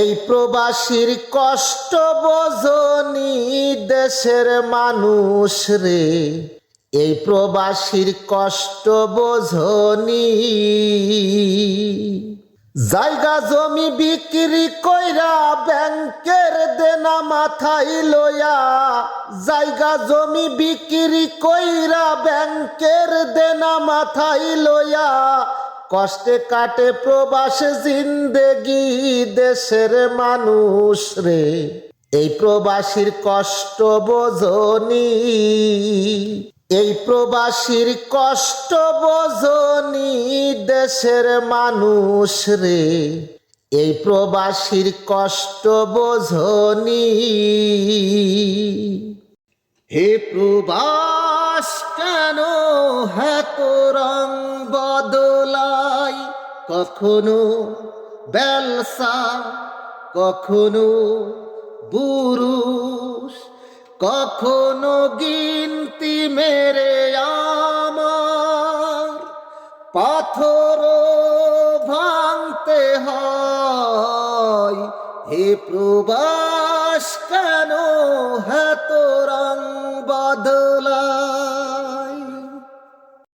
এই প্রবাসীর কষ্ট বোঝনি দেশের মানুষ রে। এই প্রবাসীর কষ্ট বোঝনি। জায়গা জমি বিক্রি কইরা ব্যাংকের দেনা মাথায় লয়া জায়গা জমি বিক্রি কইরা ব্যাংকের দেনা মাথায় লইয়া, কষ্টে কাটে প্রবাস জিন্দেগি। দেশের মানুষ রে, এই প্রবাসীর কষ্ট বোঝনি। এই প্রবাসীর কষ্ট বোঝনি দেশের মানুষ রে, এই প্রবাসীর কষ্ট বোঝনি। হে প্রবাস কেন হাত রং বদলাই কখনো বেলসা কখনো বুরুষ কখনো গিনতি মেরে আমার। পাথর ভাঙতে হয় হে প্রবাস কেন হে